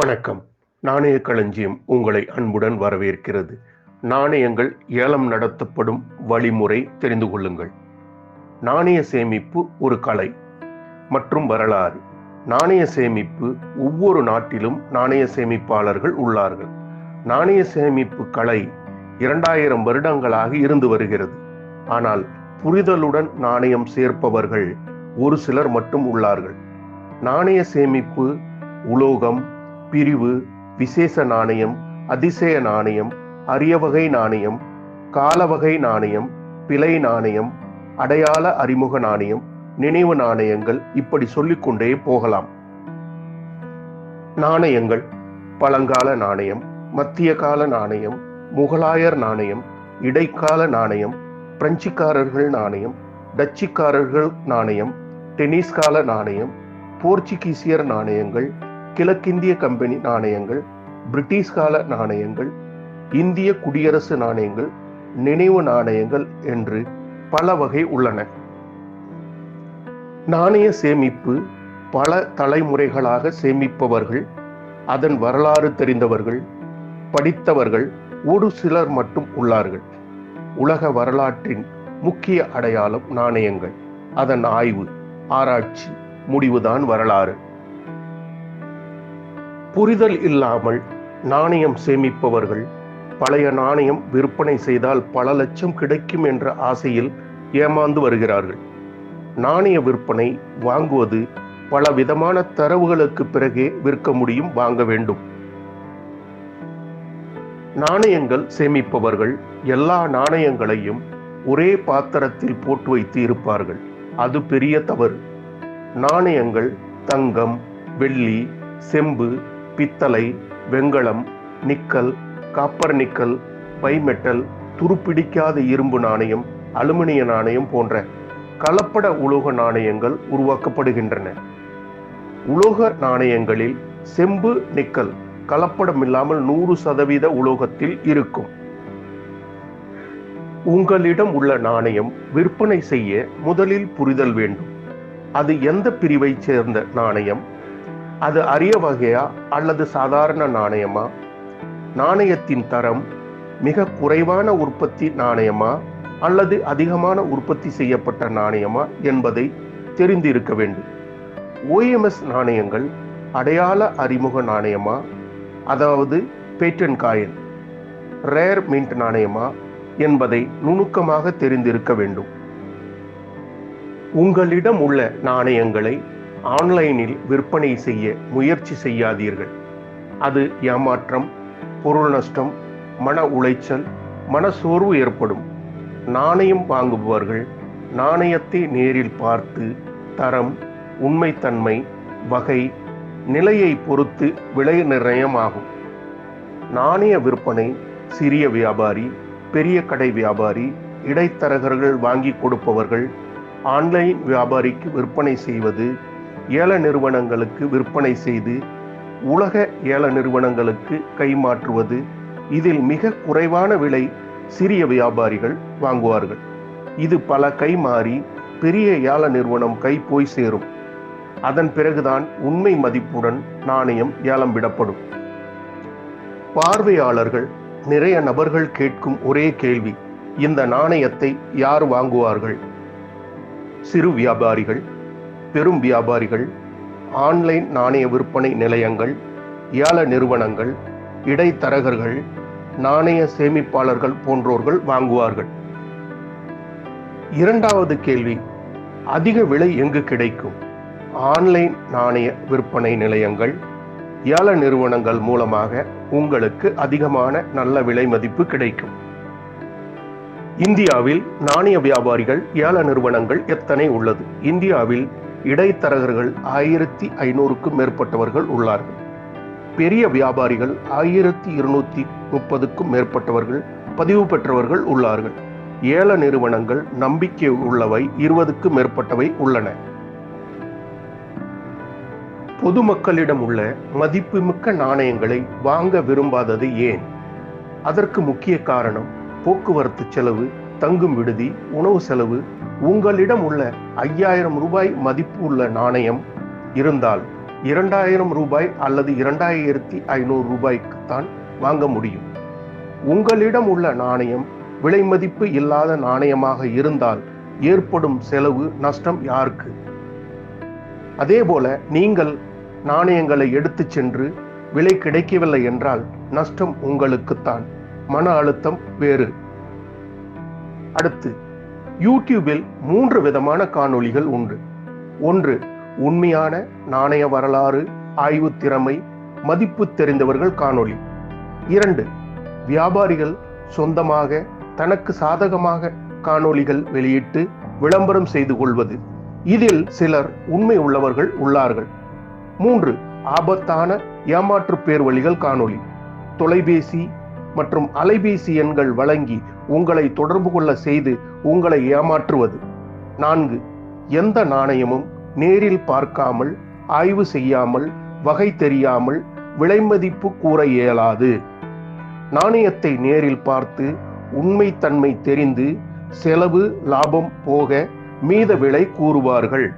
வணக்கம். நாணய களஞ்சியம் உங்களை அன்புடன் வரவேற்கிறது. நாணயங்கள் ஏலம் நடத்தப்படும் வழிமுறை தெரிந்து கொள்ளுங்கள். நாணய சேமிப்பு ஒரு கலை மற்றும் வரலாறு. நாணய சேமிப்பு ஒவ்வொரு நாட்டிலும் நாணய சேமிப்பாளர்கள் உள்ளார்கள். நாணய சேமிப்பு கலை இரண்டாயிரம் வருடங்களாக இருந்து வருகிறது. ஆனால் புரிதலுடன் நாணயம் சேர்ப்பவர்கள் ஒரு சிலர் மட்டும் உள்ளார்கள். நாணய சேமிப்பு உலோகம் பிரிவு விசேஷ நாணயம் அதிசய நாணயம் அரிய வகை நாணயம் காலவகை நாணயம் பிழை நாணயம் அடையாள அறிமுக நாணயம் நினைவு நாணயங்கள் இப்படி சொல்லிக்கொண்டே போகலாம். நாணயங்கள் பழங்கால நாணயம் மத்திய கால நாணயம் முகலாயர் நாணயம் இடைக்கால நாணயம் பிரெஞ்சுக்காரர்கள் நாணயம் டச்சுக்காரர்கள் நாணயம் டென்னிஸ் கால நாணயம் போர்ச்சுகீசியர் நாணயங்கள் கிழக்கிந்திய கம்பெனி நாணயங்கள் பிரிட்டிஷ் கால நாணயங்கள் இந்திய குடியரசு நாணயங்கள் நினைவு நாணயங்கள் என்று பல வகை உள்ளன. நாணய சேமிப்பு பல தலைமுறைகளாக சேமிப்பவர்கள் அதன் வரலாறு தெரிந்தவர்கள் படித்தவர்கள் ஒரு சிலர் மட்டும் உள்ளார்கள். உலக வரலாற்றின் முக்கிய அடையாளம் நாணயங்கள். அதன் ஆய்வு ஆராய்ச்சி முடிவுதான் வரலாறு. புரிதல் இல்லாமல் நாணயம் சேமிப்பவர்கள் பழைய நாணயம் விற்பனை செய்தால் பல லட்சம் கிடைக்கும் என்ற ஆசையில் ஏமாந்து வருகிறார்கள். நாணய விற்பனை வாங்குவது பல விதமான தரவுகளுக்கு பிறகே விற்க முடியும் வாங்க வேண்டும். நாணயங்கள் சேமிப்பவர்கள் எல்லா நாணயங்களையும் ஒரே பாத்திரத்தில் போட்டு வைத்து இருப்பார்கள். அது பெரிய தவறு. நாணயங்கள் தங்கம் வெள்ளி செம்பு பித்தளை வெங்கலம் நிக்கல் காப்பர் நிக்கல் பைமெட்டல் துருப்பிடிக்காத இரும்பு நாணயம் அலுமினிய நாணயம் போன்ற கலப்பட உலோக நாணயங்கள் உருவாக்கப்படுகின்றன. உலோக நாணயங்களில் செம்பு நிக்கல் கலப்படம் இல்லாமல் நூறு சதவீத உலோகத்தில் இருக்கும். உங்களிடம் உள்ள நாணயம் விற்பனை செய்ய முதலில் புரிதல் வேண்டும். அது எந்த பிரிவை சேர்ந்த நாணயம்? அது அரிய வகையா அல்லது சாதாரண நாணயமா? நாணயத்தின் தரம் மிக குறைவான உற்பத்தி நாணயமா? அல்லது அதிகமான உற்பத்தி செய்யப்பட்ட நாணயமா? என்பதை தெரிந்திருக்க வேண்டும். ஓஎம்எஸ் நாணயங்கள் அடையாள அறிமுக நாணயமா? அதாவது பேட்டன் காயின் ரேர் மின்ட் நாணயமா? என்பதை நுணுக்கமாக தெரிந்திருக்க வேண்டும். உங்களிடம் உள்ள நாணயங்களை ஆன்லைனில் விற்பனை செய்ய முயற்சி செய்யாதீர்கள். அது ஏமாற்றம் பொருள் நஷ்டம் மன உளைச்சல் மனசோர்வு ஏற்படும். நாணயம் வாங்குபவர்கள் நாணயத்தை நேரில் பார்த்து தரம் உண்மைத்தன்மை வகை நிலையை பொறுத்து விலை நிர்ணயமாகும். நாணய விற்பனை சிறிய வியாபாரி பெரிய கடை வியாபாரி இடைத்தரகர்கள் வாங்கி கொடுப்பவர்கள் ஆன்லைன் வியாபாரிக்கு விற்பனை செய்வது ஏல நிறுவனங்களுக்கு விற்பனை செய்து உலக ஏல நிறுவனங்களுக்கு கைமாற்றுவது இதில் மிக குறைவான விலை சிறிய வியாபாரிகள் வாங்குவார்கள். இது பல கை மாறி பெரிய ஏல நிறுவனம் கை போய் சேரும். அதன் பிறகுதான் உண்மை மதிப்புடன் நாணயம் ஏலம் விடப்படும். பார்வையாளர்கள் நிறைய நபர்கள் கேட்கும் ஒரே கேள்வி இந்த நாணயத்தை யார் வாங்குவார்கள்? சிறு வியாபாரிகள் பெரும் வியாபாரிகள் ஆன்லைன் நாணய விற்பனை நிலையங்கள் ஏல நிறுவனங்கள் இடைத்தரகர்கள் நாணய சேமிப்பாளர்கள் போன்றோர்கள் வாங்குவார்கள். இரண்டாவது கேள்வி அதிக விலை எங்கு கிடைக்கும்? ஆன்லைன் நாணய விற்பனை நிலையங்கள் ஏல நிறுவனங்கள் மூலமாக உங்களுக்கு அதிகமான நல்ல விலை மதிப்பு கிடைக்கும். இந்தியாவில் நாணய வியாபாரிகள் ஏல நிறுவனங்கள் எத்தனை உள்ளது? இந்தியாவில் இடைத்தரகர்கள் ஆயிரத்தி ஐநூறுக்கும் மேற்பட்டவர்கள் உள்ளார்கள். பெரிய வியாபாரிகள் ஆயிரத்தி இருநூத்தி முப்பதுக்கும் மேற்பட்டவர்கள் பதிவு பெற்றவர்கள் உள்ளார்கள். ஏல நிறுவனங்கள் நம்பிக்கை உள்ளவை இருபதுக்கும் மேற்பட்டவை உள்ளன. பொதுமக்களிடம் உள்ள மதிப்புமிக்க நாணயங்களை வாங்க விரும்பாதது ஏன்? அதற்கு முக்கிய காரணம் போக்குவரத்து செலவு தங்கும் விடுதி உணவு செலவு உங்களிடம் உள்ள ஐயாயிரம் ரூபாய் மதிப்பு உள்ள நாணயம் இருந்தால் இரண்டாயிரம் ரூபாய் அல்லது இரண்டாயிரத்தி ஐநூறு ரூபாய்க்குத்தான் வாங்க முடியும். உங்களிடம் உள்ள நாணயம் விலை மதிப்பு இல்லாத நாணயமாக இருந்தால் ஏற்படும் செலவு நஷ்டம் யாருக்கு? அதேபோல நீங்கள் நாணயங்களை எடுத்து சென்று விலை கிடைக்கவில்லை என்றால் நஷ்டம் உங்களுக்குத்தான். மன அழுத்தம் வேறு. அடுத்து யூடியூபில் மூன்று விதமான காணொளிகள் உண்டு. ஒன்று உண்மையான நாணய வரலாறு ஆய்வு திறமை மதிப்பு தெரிந்தவர்கள் காணொளி. இரண்டு வியாபாரிகள் சொந்தமாக தனக்கு சாதகமாக காணொளிகள் வெளியிட்டு விளம்பரம் செய்து கொள்வது. இதில் சிலர் உண்மை உள்ளவர்கள் உள்ளார்கள். மூன்று ஆபத்தான ஏமாற்று பேர் வழிகள் காணொளி. தொலைபேசி மற்றும் அலைபேசி எண்கள் வழங்கி உங்களை தொடர்பு கொள்ள செய்து உங்களை ஏமாற்றுவது. நான்கு எந்த நாணயமும் நேரில் பார்க்காமல் ஆய்வு செய்யாமல் வகை தெரியாமல் விலை மதிப்பு கூற இயலாது. நாணயத்தை நேரில் பார்த்து உண்மைத்தன்மை தெரிந்து செலவு லாபம் போக மீத விலை கூறுவார்கள்.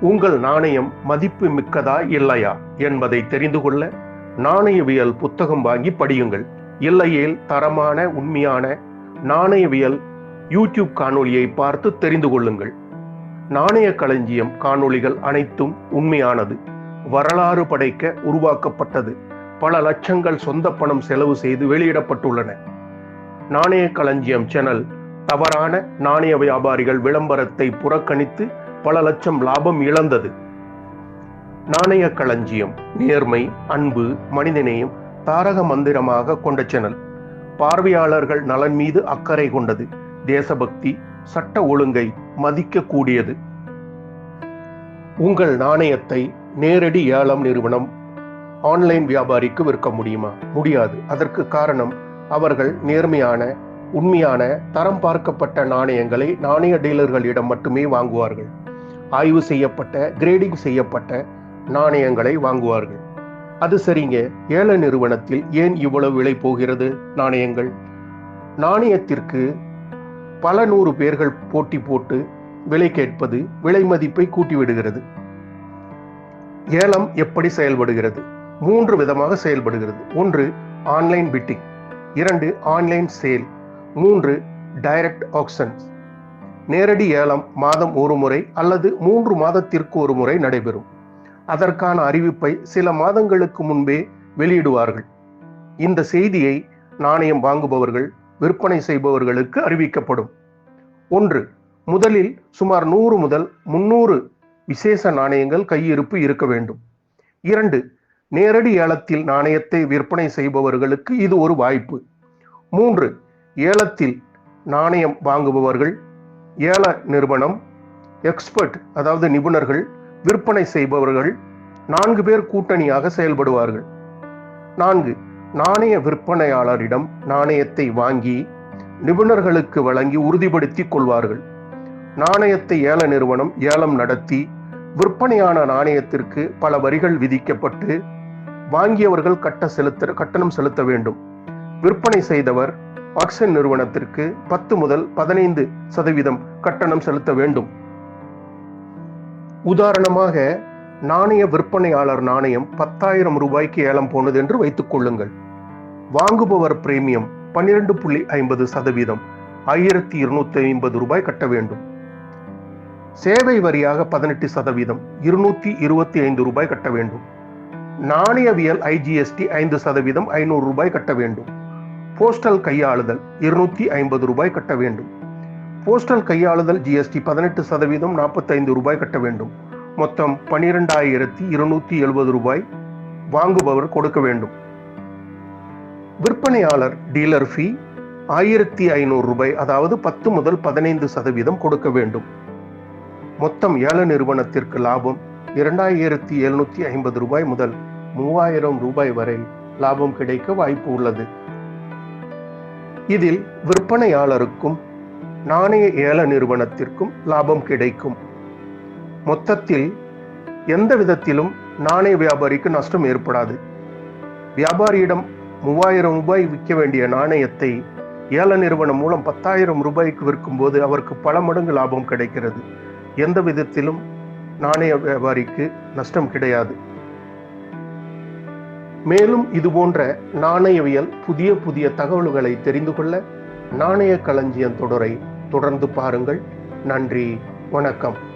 உங்கள் நாணயம் மதிப்பு மிக்கதா இல்லையா என்பதை தெரிந்து கொள்ள நாணயவியல் புத்தகம் வாங்கி படியுங்கள். இல்லையேல் தரமான உண்மையான நாணயவியல் யூடியூப் காணொளியை பார்த்து தெரிந்து கொள்ளுங்கள். நாணய களஞ்சியம் காணொளிகள் அனைத்தும் உண்மையானது. வரலாறு படைக்க உருவாக்கப்பட்டது. பல லட்சங்கள் சொந்த பணம் செலவு செய்து வெளியிடப்பட்டுள்ளன. நாணய களஞ்சியம் சேனல் தவறான நாணய வியாபாரிகள் விளம்பரத்தை புறக்கணித்து பல லட்சம் லாபம் இழந்தது. நாணய களஞ்சியம் நேர்மை அன்பு மனிதநேயம் தாரக மந்திரமாக கொண்ட சேனல். பார்வையாளர்கள் நலன் மீது அக்கறை கொண்டது. தேசபக்தி சட்ட ஒழுங்கை மதிக்கக்கூடியது. உங்கள் நாணயத்தை நேரடி ஏலம் நிறுவனம் ஆன்லைன் வியாபாரிக்கு விற்க முடியுமா? முடியாது. அதற்கு காரணம் அவர்கள் நேர்மையான உண்மையான தரம் பார்க்கப்பட்ட நாணயங்களை நாணய டீலர்களிடம் மட்டுமே வாங்குவார்கள். ஆய்வு செய்யப்பட்ட கிரேடிங் செய்யப்பட்ட நாணயங்களை வாங்குவார்கள். அது சரிங்க. ஏல நிறுவனத்தில் ஏன் இவ்வளவு விலை போகிறது? நாணயங்கள். நாணயத்திற்கு பல நூறு பேர்கள் போட்டி போட்டு விலை கேட்பது விலை மதிப்பை கூட்டிவிடுகிறது. ஏலம் எப்படி செயல்படுகிறது? மூன்று விதமாக செயல்படுகிறது. ஒன்று ஆன்லைன் பிட்டிங். இரண்டு ஆன்லைன் சேல். மூன்று டைரக்ட் ஆக்ஷன்ஸ். நேரடி ஏலம் மாதம் ஒரு முறை அல்லது மூன்று மாதத்திற்கு ஒரு முறை நடைபெறும். அதற்கான அறிவிப்பை சில மாதங்களுக்கு முன்பே வெளியிடுவார்கள். இந்த செய்தியை நாணயம் வாங்குபவர்கள் விற்பனை செய்பவர்களுக்கு அறிவிக்கப்படும். ஒன்று முதலில் சுமார் நூறு முதல் முன்னூறு விசேஷ நாணயங்கள் கையிருப்பு இருக்க வேண்டும். இரண்டு நேரடி ஏலத்தில் நாணயத்தை விற்பனை செய்பவர்களுக்கு இது ஒரு வாய்ப்பு. மூன்று ஏலத்தில் நாணயம் வாங்குபவர்கள் ஏல நிறுவனம் எக்ஸ்பர்ட் அதாவது நிபுணர்கள் விற்பனை செய்பவர்கள் நான்கு பேர் கூட்டணியாக செயல்படுவார்கள். நான்கு நாணய விற்பனையாளரிடம் நாணயத்தை வாங்கி நிபுணர்களுக்கு வழங்கி உறுதிப்படுத்திக் கொள்வார்கள். நாணயத்தை ஏல நிறுவனம் ஏலம் நடத்தி விற்பனையான நாணயத்திற்கு பல வரிகள் விதிக்கப்பட்டு வாங்கியவர்கள் கட்ட செலுத்த கட்டணம் செலுத்த வேண்டும். விற்பனை செய்தவர் ஆக்சன் நிறுவனத்திற்கு பத்து முதல் பதினைந்து சதவீதம் கட்டணம் செலுத்த வேண்டும். உதாரணமாக நாணய விற்பனையாளர் நாணயம் பத்தாயிரம் ரூபாய்க்கு ஏலம் போனது என்று வைத்துக் கொள்ளுங்கள். வாங்குபவர் பிரீமியம் பன்னிரண்டு புள்ளி ஐம்பது சதவீதம் ஆயிரத்தி இருநூத்தி ஐம்பது ரூபாய் கட்ட வேண்டும். சேவை வரியாக பதினெட்டு சதவீதம் இருநூத்தி இருபத்தி ஐந்து ரூபாய் கட்ட வேண்டும். நாணயவியல் ஐஜிஎஸ்டி ஐந்து சதவீதம் ஐநூறு ரூபாய் கட்ட வேண்டும். போஸ்டல் கையாளுதல் இருநூத்தி ஐம்பது ரூபாய் கட்ட வேண்டும். போஸ்டல் கையாளுதல் ஜிஎஸ்டி பதினெட்டு சதவீதம் நாற்பத்தைந்து ரூபாய் கட்ட வேண்டும். மொத்தம் பனிரெண்டாயிரத்தி இருநூத்தி எழுபது ரூபாய் வாங்குபவர் கொடுக்க வேண்டும். விற்பனையாளர் டீலர் ஃபீ ஆயிரத்தி ஐநூறு ரூபாய் அதாவது பத்து முதல் பதினைந்து சதவீதம் கொடுக்க வேண்டும். மொத்தம் ஏல நிறுவனத்திற்கு லாபம் இரண்டாயிரத்தி எழுநூத்தி ஐம்பது ரூபாய் முதல் மூவாயிரம் ரூபாய் வரை லாபம் கிடைக்க வாய்ப்பு உள்ளது. இதில் விற்பனையாளருக்கும் நாணய ஏல நிறுவனத்திற்கும் லாபம் கிடைக்கும். மொத்தத்தில் எந்த விதத்திலும் நாணய வியாபாரிக்கு நஷ்டம் ஏற்படாது. வியாபாரியிடம் மூவாயிரம் ரூபாய் விற்க வேண்டிய நாணயத்தை ஏல நிறுவனம் மூலம் பத்தாயிரம் ரூபாய்க்கு விற்கும்போது அவருக்கு பல மடங்கு லாபம் கிடைக்கிறது. எந்த விதத்திலும் நாணய வியாபாரிக்கு நஷ்டம் கிடையாது. மேலும் இது போன்ற நாணயவியல் புதிய புதிய தகவல்களை தெரிந்து கொள்ள நாணய களஞ்சியம் தொடரை தொடர்ந்து பாருங்கள். நன்றி வணக்கம்.